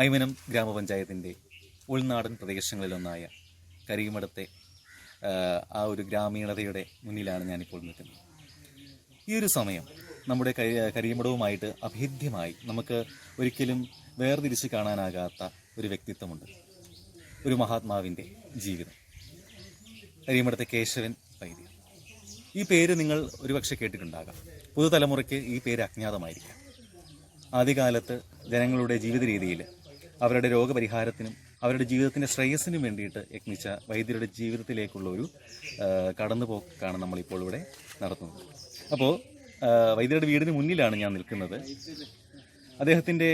ഐമനം ഗ്രാമപഞ്ചായത്തിന്റെ ഉൾനാടൻ പ്രദേശങ്ങളിലൊന്നായ കരിമടത്തെ ആ, ഒരു ഗ്രാമീണതയുടെ മുന്നിലാണ് ഞാനിപ്പോൾ നിൽക്കുന്നത്. ഈ ഒരു സമയം നമ്മുടെ കരി കരിയമടവുമായിട്ട് അഭേദ്യമായി നമുക്ക് ഒരിക്കലും വേർതിരിച്ച് കാണാനാകാത്ത ഒരു വ്യക്തിത്വമുണ്ട്. ഒരു മഹാത്മാവിന്റെ ജീവിതം. കരിയമടത്തെ കേശവൻ വൈദ്യർ ഈ പേര് നിങ്ങൾ ഒരുപക്ഷെ കേട്ടിട്ടുണ്ടാകാം. പുതുതലമുറയ്ക്ക് ഈ പേര് അജ്ഞാതമായിരിക്കാം. ആദ്യകാലത്ത് ജനങ്ങളുടെ ജീവിത രീതിയിൽ അവരുടെ രോഗപരിഹാരത്തിനും അവരുടെ ജീവിതത്തിന്റെ ശ്രേയസ്സിനും വേണ്ടിയിട്ട് യത്നിച്ച വൈദ്യരുടെ ജീവിതത്തിലേക്കുള്ള ഒരു കടന്നുപോക്കാണ് നമ്മളിപ്പോൾ ഇവിടെ നടത്തുന്നത്. അപ്പോൾ വൈദ്യരുടെ വീടിന് മുന്നിലാണ് ഞാൻ നിൽക്കുന്നത്. അദ്ദേഹത്തിന്റെ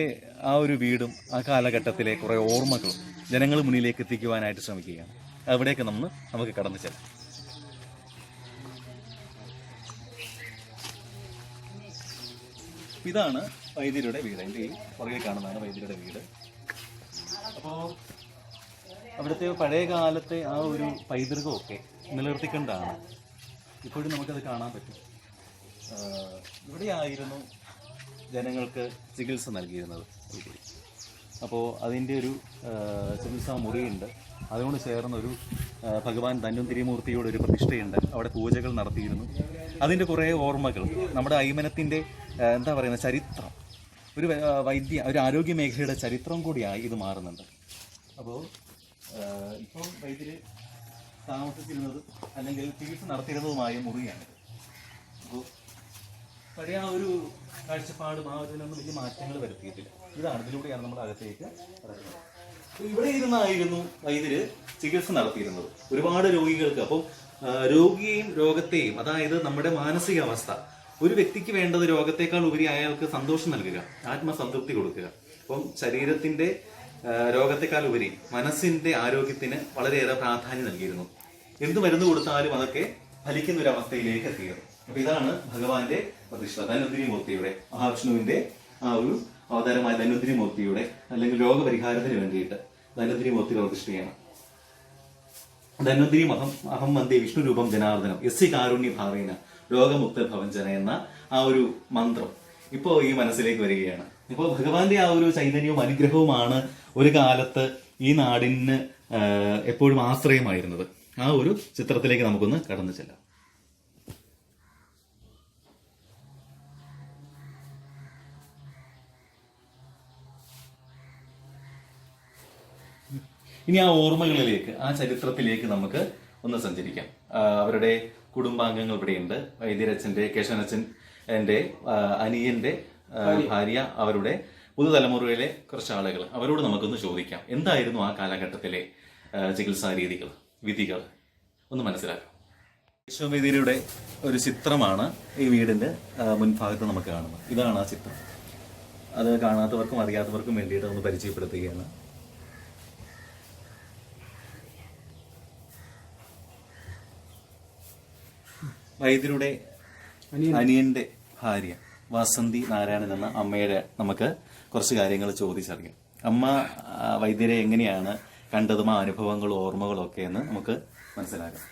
ആ ഒരു വീടും ആ കാലഘട്ടത്തിലെ കുറേ ഓർമ്മകളും ജനങ്ങൾ മുന്നിലേക്ക് എത്തിക്കുവാനായിട്ട് ശ്രമിക്കുകയാണ്. അവിടേക്ക് നമ്മൾ നമുക്ക് കടന്നു ചെല്ലാം. ഇതാണ് വൈദ്യരുടെ വീട്. എന്റെ ഈ പുറകെ കാണുന്നതാണ് വൈദ്യരുടെ വീട്. അപ്പോൾ അവിടുത്തെ പഴയ കാലത്തെ ആ ഒരു പൈതൃകമൊക്കെ നിലനിർത്തിക്കൊണ്ടാണ് ഇപ്പോഴും നമുക്കത് കാണാൻ പറ്റും. ഇവിടെയായിരുന്നു ജനങ്ങൾക്ക് ചികിത്സ നൽകിയിരുന്നത് അപ്പോൾ അതിന്റെ ഒരു ചികിത്സാ മുറിയുണ്ട്. അതിനോട് ചേർന്നൊരു ഭഗവാൻ ഭഗവാൻ ധന്വന്തിരിമൂർത്തിയുടെ ഒരു പ്രതിഷ്ഠയുണ്ട്. അവിടെ പൂജകൾ നടത്തിയിരുന്നു. അതിന്റെ കുറേ ഓർമ്മകൾ നമ്മുടെ ഐമനത്തിന്റെ എന്താ പറയുന്നത് ചരിത്രം. ഒരു വൈദ്യ ഒരു ആരോഗ്യ മേഖലയുടെ ചരിത്രം കൂടിയായി ഇത് മാറുന്നുണ്ട്. അപ്പോൾ ഇപ്പോൾ വൈദ്യര് താമസിച്ചിരുന്നത് അല്ലെങ്കിൽ ചികിത്സ നടത്തിയിരുന്നതുമായ മുറിയാണ് അപ്പോൾ പഴയ ആ ഒരു കാഴ്ചപ്പാടും ആ വലിയ മാറ്റങ്ങൾ വരുത്തിയിട്ടില്ല. ഇതാണ് ഇതിലൂടെയാണ് നമ്മൾ അകത്തേക്ക്. ഇവിടെ ഇരുന്നായിരുന്നു വൈദ്യര് ചികിത്സ നടത്തിയിരുന്നത്. ഒരുപാട് രോഗികൾക്ക് അപ്പം രോഗിയെയും രോഗത്തെയും അതായത് നമ്മുടെ മാനസികാവസ്ഥ ഒരു വ്യക്തിക്ക് വേണ്ടത് രോഗത്തെക്കാൾ ഉപരി അയാൾക്ക് സന്തോഷം നൽകുക ആത്മസംതൃപ്തി കൊടുക്കുക. അപ്പം ശരീരത്തിന്റെ രോഗത്തെക്കാൾ ഉപരി മനസ്സിന്റെ ആരോഗ്യത്തിന് വളരെയേറെ പ്രാധാന്യം നൽകിയിരുന്നു. എന്ത് മരുന്ന് കൊടുത്താലും അതൊക്കെ ഫലിക്കുന്ന ഒരു അവസ്ഥയിലേക്ക് എത്തിയത് അപ്പൊ ഇതാണ് ഭഗവാന്റെ പ്രതിഷ്ഠ ധനുദ്രി മൂർത്തിയുടെ മഹാവിഷ്ണുവിന്റെ ആ ഒരു അവതാരമായ ധനുദ്രി മൂർത്തിയുടെ അല്ലെങ്കിൽ രോഗപരിഹാരത്തിന് വേണ്ടിയിട്ട് ധനുദ്രി മൂർത്തിയുടെ പ്രതിഷ്ഠയാണ്. ധനുദ്രി അഹം അഹം വന്ദേ വിഷ്ണു രൂപം ജനാർദ്ദനം എസ് സി കാരുണ്യ ഭാവേന രോഗമുക്ത ഭവഞ്ചന എന്ന ആ ഒരു മന്ത്രം ഇപ്പോൾ ഈ മനസ്സിലേക്ക് വരികയാണ്. ഇപ്പോൾ ഭഗവാന്റെ ആ ഒരു ചൈതന്യവും അനുഗ്രഹവുമാണ് ഒരു കാലത്ത് ഈ നാടിന് എപ്പോഴും ആശ്രയമായിരുന്നത്. ആ ഒരു ചിത്രത്തിലേക്ക് നമുക്കൊന്ന് കടന്നു ചെല്ലാം. ഇനി ആ ഓർമ്മകളിലേക്ക് ആ ചരിത്രത്തിലേക്ക് നമുക്ക് ഒന്ന് സഞ്ചരിക്കാം. അവരുടെ കുടുംബാംഗങ്ങൾ ഇവിടെയുണ്ട്. വൈദ്യരച്ഛന്റെ കേശവനച്ഛൻ എന്റെ അനിയന്റെ ഭാര്യ. അവരുടെ പുതുതലമുറയിലെ കുറച്ച് ആളുകൾ അവരോട് നമുക്കൊന്ന് ചോദിക്കാം. എന്തായിരുന്നു ആ കാലഘട്ടത്തിലെ ചികിത്സാ രീതികൾ വിധികൾ? ഒന്ന് മനസ്സിലാക്കാം. കേശവവൈദ്യരുടെ ഒരു ചിത്രമാണ് ഈ വീടിന്റെ മുൻഭാഗത്ത് നമുക്ക് കാണുന്നത്. ഇതാണ് ആ ചിത്രം. അത് കാണാത്തവർക്കും അറിയാത്തവർക്കും വേണ്ടിയിട്ട് ഒന്ന് പരിചയപ്പെടുത്തുകയാണ്. വൈദ്യരുടെ അനിയന്റെ ഭാര്യ വസന്തി നാരായണൻ എന്ന അമ്മയുടെ നമുക്ക് കുറച്ച് കാര്യങ്ങൾ ചോദിച്ചറിയാം. അമ്മ വൈദ്യരെ എങ്ങനെയാണ് കണ്ടതും ആ അനുഭവങ്ങളും ഓർമ്മകളും ഒക്കെ എന്ന് നമുക്ക് മനസ്സിലാക്കാം.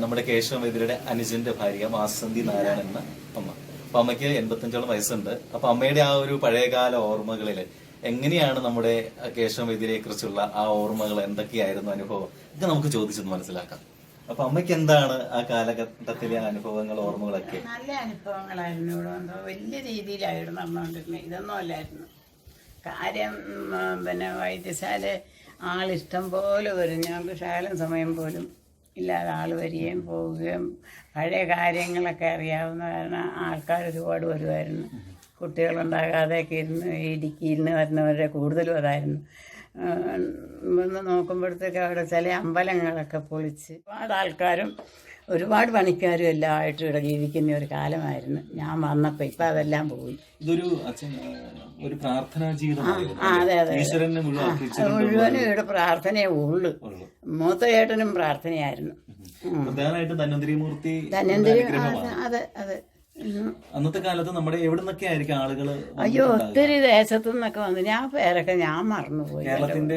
നമ്മുടെ കേശവ വൈദ്യരുടെ അനുജന്റെ ഭാര്യ വാസന്തി നാരായണൻ എന്ന അമ്മ. അപ്പൊ അമ്മയ്ക്ക് എൺപത്തഞ്ചോളം വയസ്സുണ്ട്. അപ്പൊ അമ്മയുടെ ആ ഒരു പഴയകാല ഓർമ്മകളിൽ എങ്ങനെയാണ് നമ്മുടെ കേശവ വൈദ്യരെ കുറിച്ചുള്ള ആ ഓർമ്മകൾ എന്തൊക്കെയായിരുന്നു അനുഭവം? ഇത് നമുക്ക് ചോദിച്ചൊന്ന് മനസ്സിലാക്കാം. അപ്പൊ അമ്മയ്ക്ക് എന്താണ് ആ കാലഘട്ടത്തിലെ അനുഭവങ്ങൾ ഓർമ്മകളൊക്കെ? നല്ല അനുഭവങ്ങളായിരുന്നു ഇവിടെ വന്നപ്പോൾ വലിയ രീതിയിലായിരുന്നു നടന്നുകൊണ്ടിരുന്നത് ഇതൊന്നും അല്ലായിരുന്നു. കാര്യം പിന്നെ വൈദ്യശാല ആളിഷ്ടം പോലെ വരും. ഞങ്ങൾക്ക് ശകലം സമയം പോലും ഇല്ലാതെ ആൾ വരികയും പോവുകയും പഴയ കാര്യങ്ങളൊക്കെ അറിയാവുന്ന കാരണം ആൾക്കാർ ഒരുപാട് വരുമായിരുന്നു. കുട്ടികളുണ്ടാകാതെയൊക്കെ ഇരുന്ന് ഇടുക്കിയിരുന്ന് വരുന്നവരുടെ കൂടുതലും അതായിരുന്നു. വന്ന് നോക്കുമ്പോഴത്തേക്ക് അവിടെ ചില അമ്പലങ്ങളൊക്കെ പൊളിച്ച് ഒരുപാട് ആൾക്കാരും ഒരുപാട് പണിക്കാരും എല്ലാം ആയിട്ട് ഇവിടെ ജീവിക്കുന്ന ഒരു കാലമായിരുന്നു. ഞാൻ വന്നപ്പോൾ ഇപ്പം അതെല്ലാം പോയി. ഇതൊരു ഒരു പ്രാർത്ഥനാ അതെ അതെ. മുഴുവനും ഇവിടെ പ്രാർത്ഥനയേ ഉള്ളു. മൂത്ത ചേട്ടനും പ്രാർത്ഥനയായിരുന്നു. പ്രധാനമായിട്ടും ധന്വന്തിരിമൂർത്തി ധന്വന്തരി അതെ അതെ. അന്നത്തെ കാലത്ത് നമ്മുടെ എവിടെ നിന്നൊക്കെ ആയിരിക്കും ആളുകൾ അയ്യോ ഒത്തിരി ദേശത്തു നിന്നൊക്കെ വന്നു ഞാൻ പേരൊക്കെ ഞാൻ മറന്നുപോയി. കേരളത്തിന്റെ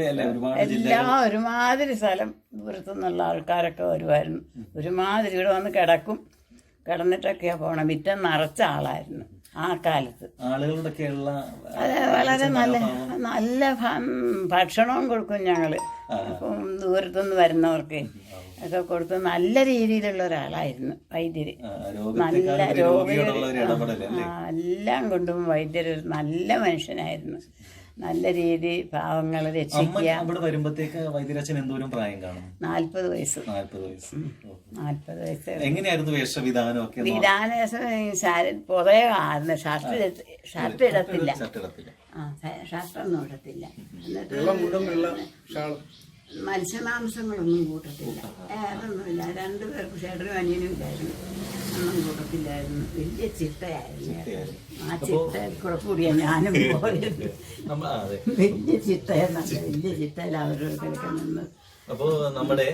എല്ലാ ഒരുമാതിരി സ്ഥലം ദൂരത്തു നിന്നുള്ള ആൾക്കാരൊക്കെ വരുമായിരുന്നു. ഒരുമാതിരി ഇവിടെ വന്ന് കിടക്കും. കിടന്നിട്ടൊക്കെയാ പോണം. മിറ്റം നിറച്ച ആളായിരുന്നു ആ കാലത്ത്. ആളുകളുടെയൊക്കെയുള്ള അതെ വളരെ നല്ല നല്ല ഭക്ഷണവും കൊടുക്കും ഞങ്ങൾ ദൂരത്തുനിന്ന് വരുന്നവർക്ക്. ഒക്കെ കൊടുത്ത് നല്ല രീതിയിലുള്ള ഒരാളായിരുന്നു വൈദ്യര്. നല്ല ഇടപെടൽ എല്ലാം കൊണ്ടും വൈദ്യര് ഒരു നല്ല മനുഷ്യനായിരുന്നു. നല്ല രീതി പാവങ്ങളെ അമ്മ രക്ഷിക്കുക. അവിടെ വൈദ്യരച്ഛൻ എന്തോരം പ്രായം കാണും? നാൽപ്പത് വയസ്സ്. നാല്പത് വയസ്സ്. നാല്പത് വയസ്സ് എങ്ങനെയായിരുന്നു വേഷവിധാനം ഒക്കെ പൊതയെ ആയിരുന്നു. ഷർട്ട് ഷർട്ട് ഇടത്തില്ല. ചട്ടിടത്തില്ല ആ ഷ- ഷർട്ടൊന്നും ഇടത്തില്ല. എന്നിട്ട് മത്സ്യമാംസങ്ങളൊന്നും കൂട്ടത്തില്ല. ഏതൊന്നുമില്ല രണ്ടുപേർക്ക് ചേട്ടനും അനിയനും ഇല്ലായിരുന്നു. ഒന്നും കൂട്ടത്തില്ലായിരുന്നു. വലിയ ചിട്ടയായിരുന്നു ആ ചിട്ട കൂടെ കൂടിയാ ഞാനും പോയത്. വലിയ ചിട്ടയെന്നല്ല വലിയ ചിട്ടയിൽ അവരോടൊക്കെ നിന്ന് അപ്പോ നമ്മുടെ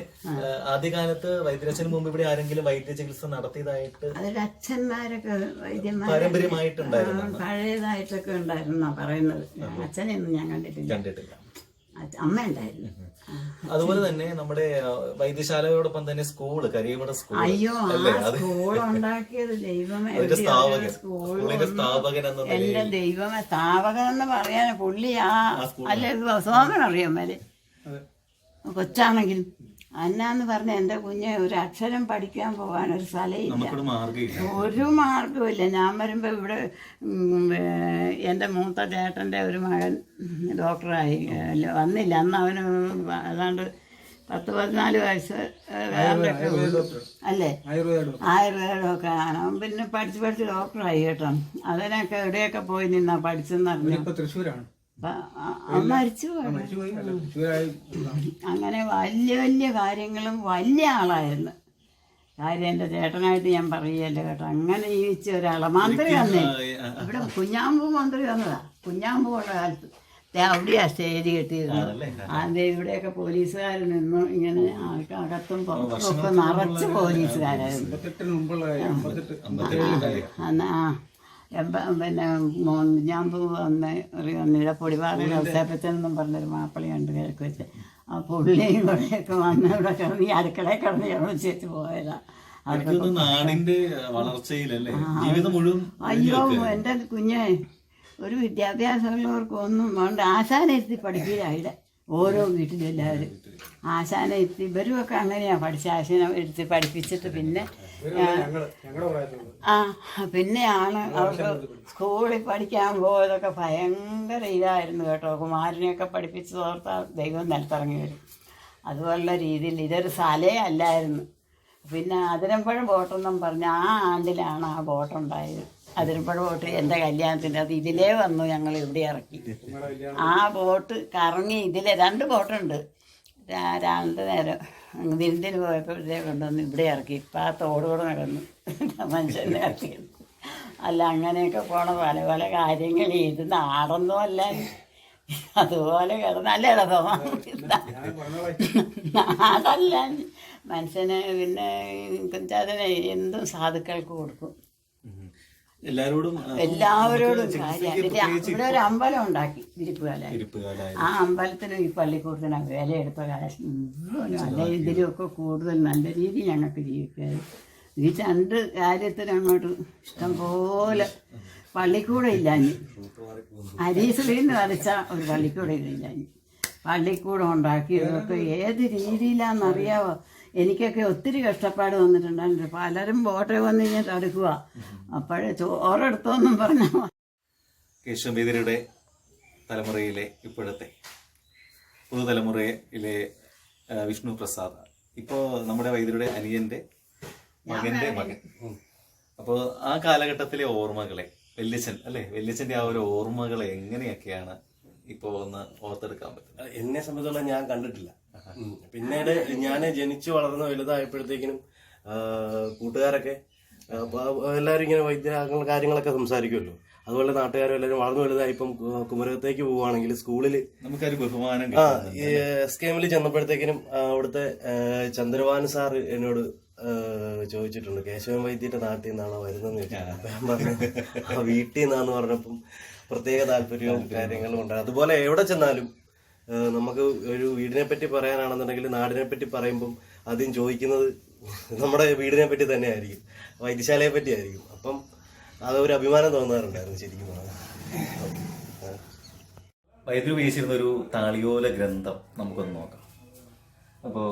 ആദ്യകാലത്ത് വൈദ്യരച്ഛന് മുമ്പ് ഇവിടെ ആരെങ്കിലും വൈദ്യ ചികിത്സ നടത്തിയതായിട്ട് അതൊരു അച്ഛന്മാരൊക്കെ വൈദ്യന്മാർ പാരമ്പര്യമായിട്ടുണ്ടായിരുന്നു. പഴയതായിട്ടൊക്കെ ഉണ്ടായിരുന്നു പറയുന്നത്. അച്ഛനെയൊന്നും ഞാൻ കണ്ടിട്ടില്ല. കണ്ടിട്ടില്ല. അമ്മ ഉണ്ടായിരുന്നു. അതുപോലെ തന്നെ നമ്മുടെ വൈദ്യശാലയോടൊപ്പം തന്നെ സ്കൂൾ കരിയമട സ്കൂൾ അയ്യോ അല്ലേ? അത് സ്കൂൾ ഉണ്ടാക്കിയത് ദൈവമേ. ഒരു സ്ഥാപകൻ. സ്കൂളിന്റെ സ്ഥാപകൻ എന്ന എന്റെ ദൈവമേ സ്ഥാപകൻ എന്ന് പറയാൻ പുള്ളി ആ അല്ലെ സോമൻ അറിയാം മേലെ കൊച്ചാണെങ്കിലും അന്നാന്ന് പറഞ്ഞ എന്റെ കുഞ്ഞെ ഒരു അക്ഷരം പഠിക്കാൻ പോകാൻ ഒരു സ്ഥലമില്ല ഒരു മാർഗമില്ല ഞാൻ വരുമ്പോൾ ഇവിടെ എന്റെ എന്റെ മൂത്ത ചേട്ടന്റെ ഒരു മകൻ ഡോക്ടറായി വന്നില്ല. അന്ന് അവന് അതാണ്ട് പത്ത് പതിനാല് വയസ്സ്. അല്ലേ? ആയുർവേദമൊക്കെ ആണ്. അവൻ പിന്നെ പഠിച്ച് പഠിച്ച് ഡോക്ടറായി കേട്ടോ. അതിനൊക്കെ എവിടെയൊക്കെ പോയി നിന്നാ പഠിച്ചെന്നറിഞ്ഞു ഇപ്പൊ തൃശ്ശൂരാണ്. മരിച്ചു അങ്ങനെ വലിയ വലിയ കാര്യങ്ങളും വലിയ ആളായിരുന്നു. കാര്യം എന്റെ ചേട്ടനായിട്ട് ഞാൻ പറയല്ലേ കേട്ടോ. അങ്ങനെ ജീവിച്ച ഒരാളെ. മന്ത്രി വന്നേ. ഇവിടെ കുഞ്ഞാമ്പൂ മന്ത്രി വന്നതാ. കുഞ്ഞാമ്പൂ ഉള്ള കാലത്ത്. അവിടെയാ സ്റ്റേജ് കെട്ടിയിരുന്നത്? അത് ഇവിടെയൊക്കെ പോലീസുകാർ നിന്നു ഇങ്ങനെ അകത്തും പുറത്തും ഒക്കെ നിറച്ച് പോലീസുകാരായിരുന്നു. ആ പിന്നെ ഞാൻ വന്ന് ഒരു നിലപ്പൊടിപാറ ഔസേപ്പച്ചനെന്നും പറഞ്ഞൊരു മാപ്പിളയുണ്ട് കിഴക്ക് വെച്ച്. ആ പുള്ളിയും കൂടെയൊക്കെ വന്ന് ഇവിടെ കിടന്ന് ഈ അടുക്കളയിൽ കിടന്ന് ഞങ്ങൾ പോയതാ. പോയതാണ് തോന്നുന്നു നാടിന്റെ വളർച്ചയിലല്ലേ? ജീവിതം മുഴുവൻ അയ്യോ എന്റെ കുഞ്ഞെ ഒരു വിദ്യാഭ്യാസമുള്ളവർക്കൊന്നും വേണ്ട. ആശാനെത്തി പഠിക്കില്ല പഠിക്കുകയില്ല ഓരോ വീട്ടിലും എല്ലാവരും ആശാനെ ഇവരും ഒക്കെ അങ്ങനെയാണ് പഠിച്ച ആശാനെ എടുത്ത് പഠിപ്പിച്ചിട്ട് പിന്നെ ആ പിന്നെയാണ് അവർക്ക് സ്കൂളിൽ പഠിക്കാൻ പോയതൊക്കെ ഭയങ്കര ഇതായിരുന്നു കേട്ടോ. കുമാരനെയൊക്കെ പഠിപ്പിച്ച് തോർത്താൽ ദൈവം നിലത്തിറങ്ങി വരും. അതുപോലുള്ള രീതിയിൽ ഇതൊരു സ്ഥലേ അല്ലായിരുന്നു. പിന്നെ അതിരമ്പഴം ബോട്ടെന്നും പറഞ്ഞ് ആ ആണ്ടിലാണ് ആ ബോട്ടുണ്ടായത്. അതിരമ്പഴ ബോട്ട് എന്റെ കല്യാണത്തിന് അത് ഇതിലേ വന്നു ഞങ്ങൾ ഇവിടെ ഇറക്കി. ആ ബോട്ട് കറങ്ങി ഇതിലെ രണ്ട് ബോട്ടുണ്ട്. രാവിലത്തെ നേരം വിരുന്നിന് പോയപ്പോഴത്തേ കൊണ്ടുവന്ന് ഇവിടെ ഇറക്കി. ഇപ്പം ആ തോട് കൂടെ നടന്നു മനുഷ്യനെ ഇറക്കി. അല്ല അങ്ങനെയൊക്കെ പോണ പല പല കാര്യങ്ങൾ. ഇത് നാടൊന്നും അല്ല. അതുപോലെ കിടന്ന് ഞാൻ പറഞ്ഞ നാടല്ല മനുഷ്യന് പിന്നെ അതിന് എന്തും സാധുക്കൾക്ക് കൊടുക്കും. എല്ലാവരോടും ഇവിടെ ഒരു അമ്പലം ഉണ്ടാക്കി ഇരിപ്പുകാല ആ അമ്പലത്തിനും ഈ പള്ളിക്കൂടത്തിനും വില എടുത്ത കാശ് നല്ല അല്ല? ഇതിലുമൊക്കെ കൂടുതൽ നല്ല രീതിയിൽ ഞങ്ങൾക്ക് ജീവിക്കാറ് ഈ രണ്ട് കാര്യത്തിന് അങ്ങോട്ട് ഇഷ്ടം ഇഷ്ടംപോലെ പള്ളിക്കൂടം ഇല്ലാഞ്ഞ്. അരീസ്ലീന്ന് വരച്ച ഒരു പള്ളിക്കൂടം ഇല്ലാഞ്ഞ്. പള്ളിക്കൂടം ഉണ്ടാക്കിയതൊക്കെ ഏത് രീതിയിലാണെന്നറിയാവോ? എനിക്കൊക്കെ ഒത്തിരി കഷ്ടപ്പാട് വന്നിട്ടുണ്ടായിരുന്നു. പലരും ബോട്ടെ വന്നു കഴിഞ്ഞാൽ തടുക്കുക അപ്പോഴേ ചോറെടുത്തോന്നും പറഞ്ഞു കേശവമേതിരയുടെ തലമുറയിലെ ഇപ്പോഴത്തെ പുതുതലമുറയിലെ വിഷ്ണു പ്രസാദ്. ഇപ്പോ നമ്മുടെ വൈദ്യരുടെ അനിയന്റെ മകന്റെ മകൻ. അപ്പോൾ ആ കാലഘട്ടത്തിലെ ഓർമ്മകളെ വല്യച്ഛൻ അല്ലെ? വല്യച്ഛന്റെ ആ ഒരു ഓർമ്മകളെ എങ്ങനെയൊക്കെയാണ് ഇപ്പോ ഒന്ന് ഓർത്തെടുക്കാൻ പറ്റുന്നത്? എന്നെ സംബന്ധിച്ചോളം ഞാൻ കണ്ടിട്ടില്ല. പിന്നീട് ഞാൻ ജനിച്ചു വളർന്ന് വലുതായപ്പോഴത്തേക്കിനും കൂട്ടുകാരൊക്കെ എല്ലാവരും ഇങ്ങനെ വൈദ്യ കാര്യങ്ങളൊക്കെ സംസാരിക്കുമല്ലോ. അതുപോലെ നാട്ടുകാരും എല്ലാവരും വളർന്നു വലുതായി ഇപ്പം കുമരകത്തേക്ക് പോവുകയാണെങ്കിൽ സ്കൂളിൽ നമുക്കൊരു ബഹുമാനം ആ ഈ എസ് കെ എമ്മിൽ ചെന്നപ്പോഴത്തേക്കിനും അവിടുത്തെ ചന്ദ്രവാൻ സാർ എന്നോട് ചോദിച്ചിട്ടുണ്ട് കേശവൻ വൈദ്യന്റെ നാട്ടിൽ നിന്നാണോ വരുന്നതെന്ന് ചോദിച്ചു. പറഞ്ഞു ആ വീട്ടിൽ നിന്നാന്ന് പറഞ്ഞപ്പം പ്രത്യേക താല്പര്യവും. കാര്യങ്ങളും ഉണ്ട്. അതുപോലെ എവിടെ ചെന്നാലും നമുക്ക് ഒരു വീടിനെ പറ്റി പറയാനാണെന്നുണ്ടെങ്കിൽ നാടിനെ പറ്റി പറയുമ്പം ആദ്യം ചോദിക്കുന്നത് നമ്മുടെ വീടിനെ പറ്റി തന്നെ ആയിരിക്കും വൈദ്യശാലയെ പറ്റി ആയിരിക്കും അപ്പം അത് ഒരു അഭിമാനം തോന്നാറുണ്ടായിരുന്നു ശരിക്കും. വൈദ്യുതി ഉപയോഗിച്ചിരുന്ന ഒരു താളിയോല ഗ്രന്ഥം നമുക്കൊന്ന് നോക്കാം. അപ്പോൾ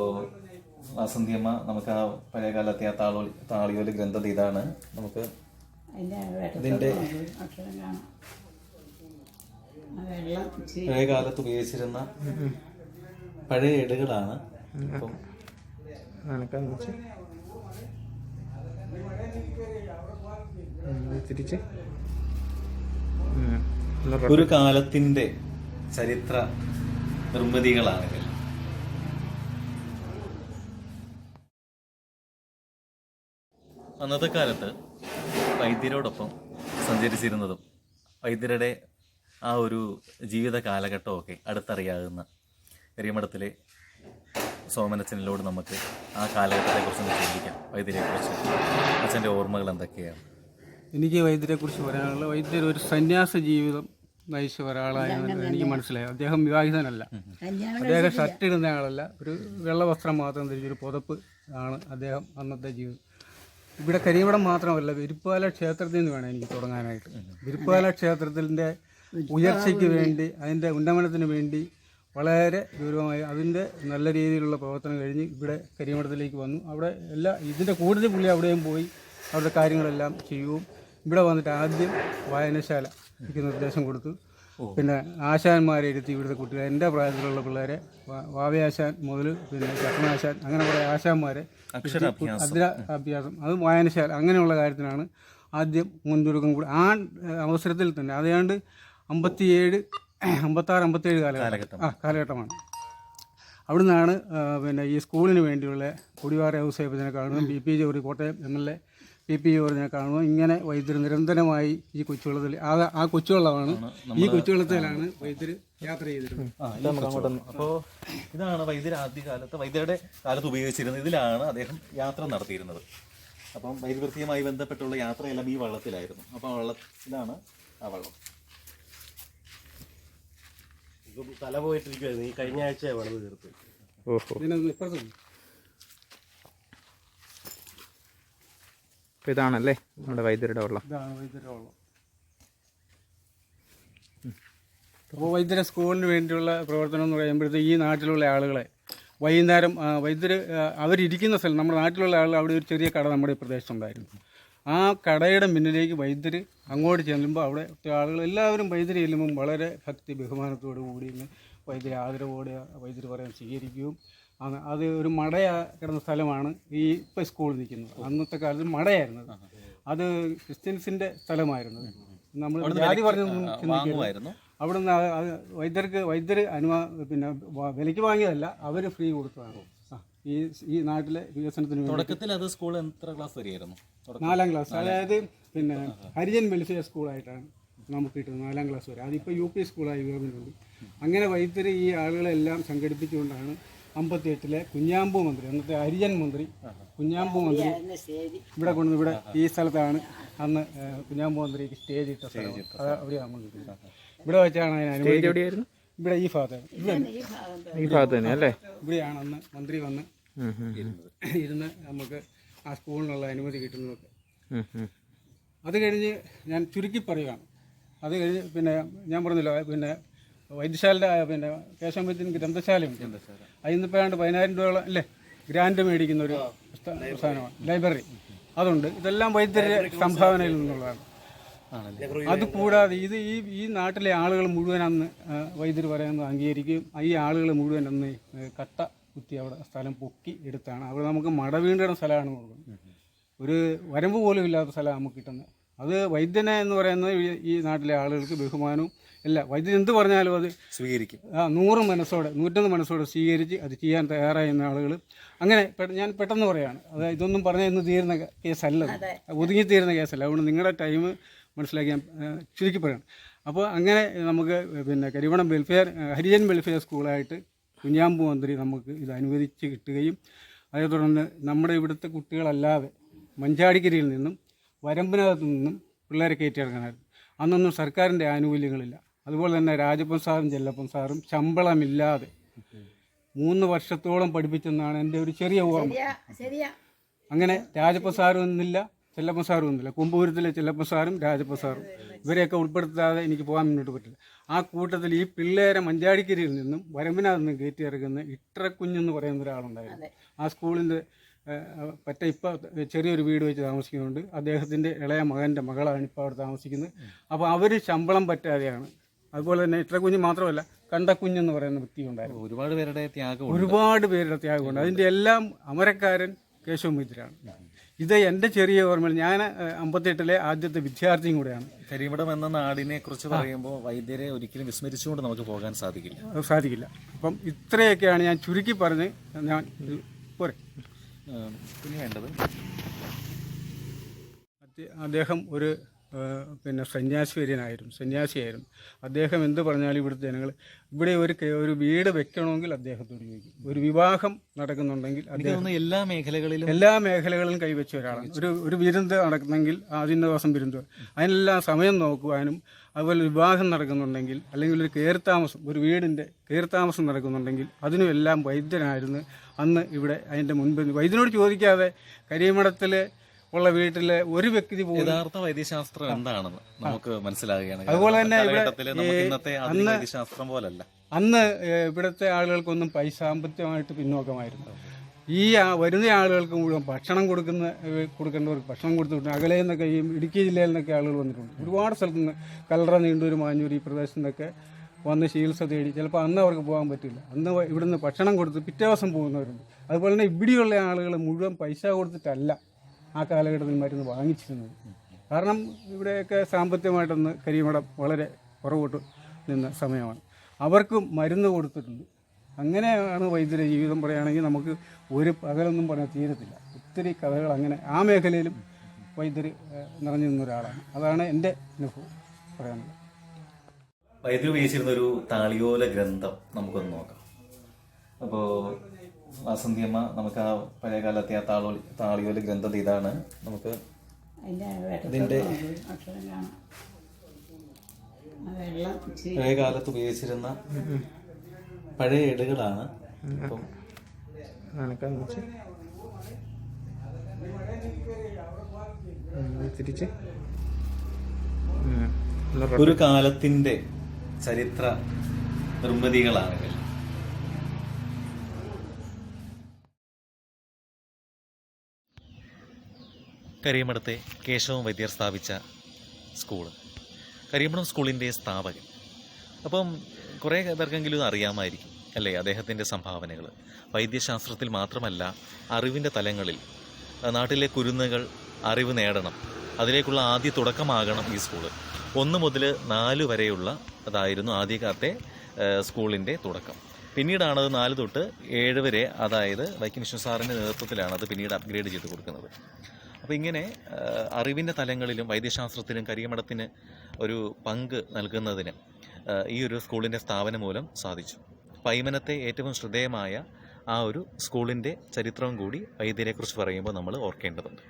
വാസന്തിയമ്മ നമുക്ക് ആ പഴയ കാലത്തെ ആ താളോ താളിയോല ഗ്രന്ഥം ഇതാണ്. നമുക്ക് അതിന്റെ ഇതിന്റെ- അക്ഷരം കാണാം ആ വെള്ളം ഇച്ചിരി പഴയ കാലത്ത് ഉപയോഗിച്ചിരുന്ന പഴയ തിരിച്ച്. റ- ഒരു കാലത്തിന്റെ ചരിത്ര നിർമ്മിതികളാണ് അന്നത്തെ കാലത്ത് വൈദ്യരോടൊപ്പം സഞ്ചരിച്ചിരുന്നതും വൈദ്യരുടെ ആ ഒരു ജീവിത കാലഘട്ടമൊക്കെ അടുത്തറിയാവുന്ന എറിയമഠത്തിലെ സോമനച്ചനിലോട് നമുക്ക് ആ കാലഘട്ടത്തെക്കുറിച്ച് ഒന്ന് ചിന്തിക്കാം. വൈദ്യരെക്കുറിച്ച് അച്ഛന്റെ ഓർമ്മകൾ എന്തൊക്കെയാണ്? എനിക്ക് വൈദ്യരെക്കുറിച്ച് പറയാനുള്ള വൈദ്യർ ഒരു സന്യാസ ജീവിതം നയിച്ച ഒരാളായിരുന്നു എനിക്ക് മനസ്സിലായി. അദ്ദേഹം വിവാഹിതനല്ല. അദ്ദേഹം ഷർട്ട് ഇടുന്ന ആളല്ല. ഒരു വെള്ള വസ്ത്രം മാത്രം ധരിച്ചൊരു പുതപ്പ് ആണ് അദ്ദേഹം അന്നത്തെ ജീവിതം. ഇവിടെ കരിയവടം മാത്രമല്ല വിരുപ്പാല ക്ഷേത്രത്തിൽ നിന്ന് വേണം എനിക്ക് തുടങ്ങാനായിട്ട്. വിരുപ്പാല ക്ഷേത്രത്തിന്റെ ഉയർച്ചയ്ക്ക് വേണ്ടി അതിന്റെ ഉന്നമനത്തിന് വേണ്ടി വളരെ ഗൗരവമായി അതിന്റെ നല്ല രീതിയിലുള്ള പ്രവർത്തനം കഴിഞ്ഞ് ഇവിടെ കരിമഠത്തിലേക്ക് വന്നു. അവിടെ എല്ലാ ഇതിന്റെ കൂടുതൽ പുള്ളി അവിടെയും പോയി അവരുടെ കാര്യങ്ങളെല്ലാം ചെയ്യുകയും ഇവിടെ വന്നിട്ട് ആദ്യം വായനശാല എനിക്ക് നിർദ്ദേശം കൊടുത്തു. പിന്നെ ആശാന്മാരെ ഇരുത്തി ഇവിടുത്തെ കുട്ടികൾ എന്റെ പ്രായത്തിലുള്ള പിള്ളേരെ വാവയാശാൻ മുതൽ പിന്നെ ചട്ടനാശാൻ അങ്ങനെ കുറേ ആശാന്മാരെ അദ്ര അഭ്യാസം. അത് വായനശാല അങ്ങനെയുള്ള കാര്യത്തിനാണ് ആദ്യം മുൻതുടക്കം കൂടി ആ അവസരത്തിൽ തന്നെ. അതാണ്ട് അമ്പത്തിയേഴ് അമ്പത്താറ് അമ്പത്തേഴ് കാലഘട്ടം. ആ കാലഘട്ടമാണ്. അവിടെ നിന്നാണ് പിന്നെ ഈ സ്കൂളിന് വേണ്ടിയുള്ള കൊടിവാറ ഔസേപ്പത്തിനെ കാണുകയും P. P. Jury Kottayam M. L. A P. P. ജോറിനെ കാണുകയും ഇങ്ങനെ വൈദ്യുതി നിരന്തരമായി ഈ കൊച്ചുവെള്ളത്തിൽ ആ ആ കൊച്ചുവെള്ളമാണ് ഈ കൊച്ചുവെള്ളത്തിലാണ് വൈദ്യുതി യാത്ര ചെയ്തിരുന്നത്. അപ്പോൾ ഇതാണ് വൈദ്യുതി ആദ്യകാലത്ത് വൈദ്യരുടെ കാലത്ത് ഉപയോഗിച്ചിരുന്നത്. ഇതിലാണ് അദ്ദേഹം യാത്ര നടത്തിയിരുന്നത്. അപ്പം വൈദ്യുതിയുമായി ബന്ധപ്പെട്ടുള്ള യാത്രയെല്ലാം ഈ വള്ളത്തിലായിരുന്നു. അപ്പോൾ വള്ളത്തിലാണ് ആ വള്ളം. തല പോയിട്ടിരിക്കുവായിരുന്നു. ഈ കഴിഞ്ഞ ആഴ്ച പണിത് തീർത്ത് ഓഹോ. ഇതാണല്ലേ? നമ്മുടെ വൈദ്യരുടെ വെള്ളം ഇതാണ് വെള്ളം അപ്പോൾ വൈദ്യര സ്കൂളിന് വേണ്ടിയുള്ള പ്രവർത്തനം എന്ന് പറയുമ്പോഴത്തേക്ക് ഈ നാട്ടിലുള്ള ആളുകളെ വൈകുന്നേരം വൈദ്യര് അവരിരിക്കുന്ന സ്ഥലം നമ്മുടെ നാട്ടിലുള്ള ആളുകൾ അവിടെ ഒരു ചെറിയ കട നമ്മുടെ ഈ പ്രദേശത്തുണ്ടായിരുന്നു. ആ കടയുടെ മുന്നിലേക്ക് വൈദ്യർ അങ്ങോട്ട് ചെല്ലുമ്പോൾ അവിടെ ആളുകൾ എല്ലാവരും വൈദ്യുര് ചെല്ലുമ്പം വളരെ ഭക്തി ബഹുമാനത്തോടു കൂടി വൈദ്യുര ആദരവോടെ വൈദ്യുര് പറയാൻ സ്വീകരിക്കുകയും അന്ന് അത് ഒരു മടയ കിടന്ന സ്ഥലമാണ് ഈ ഇപ്പോൾ സ്കൂൾ നിൽക്കുന്നത്. അന്നത്തെ കാലത്ത് മടയായിരുന്നത് അത്. ക്രിസ്ത്യൻസിന്റെ സ്ഥലമായിരുന്നു നമ്മൾ ജാതി പറഞ്ഞു അവിടെ നിന്ന് വൈദ്യർക്ക് വൈദ്യർ അനുവാ പിന്നെ വിലയ്ക്ക് വാങ്ങിയതല്ല അവർ ഫ്രീ കൊടുത്തതാണ്. ഈ ഈ നാട്ടിലെ വികസനത്തിന് തുടക്കത്തിൽ അത് സ്കൂൾ എത്ര ക്ലാസ് വരെയായിരുന്നു? നാലാം ക്ലാസ്. അതായത് പിന്നെ ഹരിജൻ വെൽഫെയർ സ്കൂളായിട്ടാണ് നമുക്ക് കിട്ടുന്നത് നാലാം ക്ലാസ് വരെ. അതിപ്പോൾ യു പി സ്കൂളായി ഉയർന്നിട്ടുണ്ട് അങ്ങനെ വൈദ്യുതി ഈ ആളുകളെല്ലാം സംഘടിപ്പിച്ചുകൊണ്ടാണ് അമ്പത്തി എട്ടിലെ കുഞ്ഞാമ്പു മന്ത്രി അന്നത്തെ ഹരിജൻ മന്ത്രി കുഞ്ഞാമ്പു മന്ത്രി ഇവിടെ കൊണ്ടു ഇവിടെ ഈ സ്ഥലത്താണ് അന്ന് കുഞ്ഞാമ്പു മന്ത്രിക്ക് സ്റ്റേജ് ഇട്ട സ്ഥലം. അത് അവിടെയാണ് നമ്മൾ ഇവിടെ വെച്ചാണ് അതിന് അനുമതി ഇവിടെ ഈ ഭാഗത്താണ് ഇവിടെ ഇവിടെയാണ് അന്ന് മന്ത്രി വന്ന് ഇരുന്ന് നമുക്ക് ആ സ്കൂളിനുള്ള അനുമതി കിട്ടുന്നതൊക്കെ. അത് കഴിഞ്ഞ് ഞാൻ ചുരുക്കി പറയുകയാണ്. അത് കഴിഞ്ഞ് പിന്നെ ഞാൻ പറഞ്ഞല്ലോ പിന്നെ വൈദ്യശാലയുടെ പിന്നെ കേശവത്തിന് ഗ്രന്ഥശാലയും അതിന്നിപ്പോൾ ഏതാണ്ട് പതിനായിരം രൂപയോളം അല്ലേ ഗ്രാൻഡ് മേടിക്കുന്ന ഒരു സ്ഥാനമാണ് ലൈബ്രറി. അതുണ്ട്. ഇതെല്ലാം വൈദ്യരുടെ സംഭാവനയിൽ നിന്നുള്ളതാണ്. അത് കൂടാതെ ഇത് ഈ ഈ നാട്ടിലെ ആളുകൾ മുഴുവൻ അന്ന് വൈദ്യർ പറയുന്നത് അംഗീകരിക്കുകയും ഈ ആളുകൾ മുഴുവൻ അന്ന് കട്ട കുത്തി അവിടെ സ്ഥലം പൊക്കി എടുത്താണ്. അവിടെ നമുക്ക് മട വീണ്ടിടുന്ന സ്ഥലമാണ് കൊടുക്കുന്നത് ഒരു വരമ്പ് പോലും ഇല്ലാത്ത സ്ഥലമാണ് നമുക്ക് കിട്ടുന്നത്. അത് വൈദ്യനെ എന്ന് പറയുന്നത് ഈ- നാട്ടിലെ ആളുകൾക്ക് ബഹുമാനവും അല്ല വൈദ്യൻ എന്ത് പറഞ്ഞാലും അത് സ്വീകരിക്കും. ആ നൂറ് മനസ്സോടെ നൂറ്റൊന്ന് മനസ്സോടെ സ്വീകരിച്ച് അത് ചെയ്യാൻ തയ്യാറായിരുന്ന ആളുകൾ അങ്ങനെ ഞാൻ പെട്ടെന്ന് പറയാണ്. അത് ഇതൊന്നും പറഞ്ഞാൽ ഇന്ന് തീരുന്ന കേസല്ല. ഒതുങ്ങി തീരുന്ന കേസല്ല. അതുകൊണ്ട് നിങ്ങളുടെ ടൈം മനസ്സിലാക്കി ഞാൻ ചുരുക്കി പറയണം. അപ്പോൾ അങ്ങനെ നമുക്ക് പിന്നെ കരിവണം വെൽഫെയർ ഹരിജൻ വെൽഫെയർ സ്കൂളായിട്ട് കുഞ്ഞാമ്പു മന്ത്രി നമുക്ക് ഇത് അനുവദിച്ച് കിട്ടുകയും അതേ തുടർന്ന് നമ്മുടെ ഇവിടുത്തെ കുട്ടികളല്ലാതെ മഞ്ചാടിക്കരയിൽ നിന്നും വരമ്പിനകത്തു നിന്നും പിള്ളേരെ കയറ്റിയിറങ്ങാനായിരുന്നു. അന്നൊന്നും സർക്കാരിന്റെ ആനുകൂല്യങ്ങളില്ല. അതുപോലെ തന്നെ രാജപ്പൻ സാറും ചെല്ലപ്പൻ സാറും ശമ്പളമില്ലാതെ മൂന്ന് വർഷത്തോളം പഠിപ്പിച്ചെന്നാണ് എന്റെ ഒരു ചെറിയ ഓർമ്മ. അങ്ങനെ രാജപ്പൻ സാറും ഇന്നില്ല ചെല്ലപ്പ സാറും ഒന്നുമില്ല കുമ്പൂരത്തിലെ ചെല്ലപ്പ സാറും രാജപ്പ സാറും ഇവരെയൊക്കെ ഉൾപ്പെടുത്താതെ എനിക്ക് പോകാൻ മുന്നോട്ട് പറ്റില്ല. ആ കൂട്ടത്തിൽ ഈ പിള്ളേരെ മഞ്ചാടിക്കരിയിൽ നിന്നും വരമ്പിനകത്ത് നിന്ന് കയറ്റി ഇറങ്ങുന്ന ഇട്ടക്കുഞ്ഞെന്ന് പറയുന്ന ഒരാളുണ്ടായിരുന്നു. ആ സ്കൂളിന്റെ പറ്റ ഇപ്പം ചെറിയൊരു വീട് വെച്ച് താമസിക്കുന്നുണ്ട്. അദ്ദേഹത്തിന്റെ ഇളയ മകന്റെ മകളാണ് ഇപ്പോൾ അവിടെ താമസിക്കുന്നത്. അപ്പോൾ അവർ ശമ്പളം പറ്റാതെയാണ്. അതുപോലെ തന്നെ ഇട്ടക്കുഞ്ഞ് മാത്രമല്ല കണ്ടക്കുഞ്ഞെന്ന് പറയുന്ന വ്യക്തി ഉണ്ടായിരുന്നു. ഒരുപാട് പേരുടെ ത്യാഗം ഒരുപാട് പേരുടെ ത്യാഗമുണ്ട്. അതിന്റെ എല്ലാം അമരക്കാരൻ കേശവ മിത്രയാണ് ഇത് എന്റെ ചെറിയ ഓർമ്മയിൽ ഞാൻ അമ്പത്തെട്ടിലെ ആദ്യത്തെ വിദ്യാർത്ഥിയും കൂടെയാണ്. കരിമടം എന്ന നാടിനെ കുറിച്ച് പറയുമ്പോൾ വൈദ്യരെ ഒരിക്കലും വിസ്മരിച്ചുകൊണ്ട് നമുക്ക് പോകാൻ സാധിക്കില്ല. സാധിക്കില്ല. അപ്പം ഇത്രയൊക്കെയാണ് ഞാൻ ചുരുക്കി പറഞ്ഞ് ഞാൻ പോരെ. പിന്നെ വേണ്ടത്? അദ്ദേഹം ഒരു പിന്നെ സന്യാസിവര്യനായിരുന്നു സന്യാസിയായിരുന്നു. അദ്ദേഹം എന്ത് പറഞ്ഞാലും ഇവിടുത്തെ ജനങ്ങൾ ഇവിടെ ഒരു ഒരു വീട് വെക്കണമെങ്കിൽ അദ്ദേഹത്തോട് ചോദിക്കും. ഒരു വിവാഹം നടക്കുന്നുണ്ടെങ്കിൽ അദ്ദേഹം എല്ലാ മേഖലകളിലും എല്ലാ മേഖലകളിലും കൈവച്ച ഒരാളാണ്. ഒരു ഒരു വിരുന്ന് നടക്കുന്നെങ്കിൽ ആദ്യ ദിവസം വിരുന്ന് അതിനെല്ലാം സമയം നോക്കുവാനും അതുപോലെ വിവാഹം നടക്കുന്നുണ്ടെങ്കിൽ അല്ലെങ്കിൽ ഒരു കയറിത്താമസം ഒരു വീടിന്റെ കയറിത്താമസം നടക്കുന്നുണ്ടെങ്കിൽ അതിനും എല്ലാം വൈദ്യനായിരുന്നു. അന്ന് ഇവിടെ അതിന്റെ മുൻപ് വൈദ്യനോട് ചോദിക്കാതെ കരിയമഠത്തിൽ ഉള്ള വീട്ടിലെ ഒരു വ്യക്തി പോലും യഥാർത്ഥ വൈദ്യശാസ്ത്രം എന്താണെന്ന് നമുക്ക് മനസ്സിലാകുകയാണ് അതുപോലെ തന്നെ ഇന്നത്തെ വൈദ്യശാസ്ത്രം പോലല്ല. അന്ന് ഇവിടുത്തെ ആളുകൾക്കൊന്നും പൈസാമ്പത്യമായിട്ട് പിന്നോക്കമായിരുന്നു. ഈ വരുന്ന ആളുകൾക്ക് മുഴുവൻ ഭക്ഷണം കൊടുക്കുന്ന കൊടുക്കേണ്ടവർക്ക് ഭക്ഷണം കൊടുത്തിട്ടുണ്ട്. അകലെ നിന്നൊക്കെ ഈ ഇടുക്കി ജില്ലയിൽ നിന്നൊക്കെ ആളുകൾ വന്നിട്ടുണ്ട്. ഒരുപാട് സ്ഥലത്ത് നിന്ന് കല്ലറ നീണ്ടൂർ മാഞ്ഞൂർ ഈ പ്രദേശത്തു നിന്നൊക്കെ വന്ന് ചികിത്സ തേടി. ചിലപ്പോൾ അന്ന് അവർക്ക് പോകാൻ പറ്റില്ല. അന്ന് ഇവിടുന്ന് ഭക്ഷണം കൊടുത്ത് പിറ്റേ ദിവസം പോകുന്നവരുണ്ട്. അതുപോലെ തന്നെ ഇവിടെയുള്ള ആളുകൾ മുഴുവൻ പൈസ കൊടുത്തിട്ടല്ല. ആ കാലഘട്ടത്തിൽ മരുന്ന് വാങ്ങിച്ചിരുന്നത്. കാരണം ഇവിടെയൊക്കെ സാമ്പത്തികമായിട്ടൊന്ന് കരിമടം വളരെ പുറകോട്ട് നിന്ന സമയമാണ്. അവർക്കും മരുന്ന് കൊടുത്തിട്ടുണ്ട്. അങ്ങനെയാണ് വൈദ്യുതി ജീവിതം പറയുകയാണെങ്കിൽ നമുക്ക് ഒരു പകലൊന്നും പറയാൻ തീരത്തില്ല. ഒത്തിരി കഥകൾ അങ്ങനെ ആ മേഖലയിലും വൈദ്യുതി നിറഞ്ഞു നിന്ന ഒരാളാണ്. അതാണ് എന്റെ അനുഭവം പറയാനുള്ളത്. വൈദ്യുതി ഉപയോഗിച്ചിരുന്ന ഒരു താളിയോല ഗ്രന്ഥം നമുക്കൊന്ന് നോക്കാം. അപ്പോൾ വാസന്തിയമ്മ നമുക്ക് ആ പഴയ കാലത്തെ ആ താളോ താളിയോല ഗ്രന്ഥം ഇതാണ്. നമുക്ക് ആ പഴയ കാലത്ത് ഉപയോഗിച്ചിരുന്ന പഴയ ഏടുകളാണ് തിരിച്ച്. റൊ- ഒരു കാലത്തിന്റെ ചരിത്ര നിർമ്മിതികളാണ് കരിയമടത്തെ കേശവം വൈദ്യർ സ്ഥാപിച്ച സ്കൂൾ കരിയമണം സ്കൂളിന്റെ സ്ഥാപകൻ. അപ്പം കുറേ പേർക്കെങ്കിലും ഇത് അറിയാമായിരിക്കും അല്ലേ? അദ്ദേഹത്തിന്റെ സംഭാവനകൾ വൈദ്യശാസ്ത്രത്തിൽ മാത്രമല്ല അറിവിന്റെ തലങ്ങളിൽ നാട്ടിലെ കുരുന്നുകൾ അറിവ് നേടണം. അതിലേക്കുള്ള ആദ്യ തുടക്കമാകണം ഈ സ്കൂൾ. ഒന്ന് മുതൽ നാല് വരെയുള്ള അതായിരുന്നു ആദ്യകാലത്തെ സ്കൂളിന്റെ തുടക്കം. പിന്നീടാണ് അത് നാല് തൊട്ട് ഏഴ് വരെ അതായത് വൈക്കം വിഷ്ണു സാറിന്റെ നേതൃത്വത്തിലാണ് അത് പിന്നീട് അപ്ഗ്രേഡ് ചെയ്ത് കൊടുക്കുന്നത്. അപ്പോൾ ഇങ്ങനെ അറിവിന്റെ തലങ്ങളിലും വൈദ്യശാസ്ത്രത്തിനും കരിയമടത്തിന് ഒരു പങ്ക് നൽകുന്നതിന് ഈ ഒരു സ്കൂളിന്റെ സ്ഥാപനം മൂലം സാധിച്ചു. പൈമനത്തെ ഏറ്റവും ശ്രദ്ധേയമായ ആ ഒരു സ്കൂളിന്റെ ചരിത്രവും കൂടി വൈദ്യരെക്കുറിച്ച് പറയുമ്പോൾ നമ്മൾ ഓർക്കേണ്ടതുണ്ട്.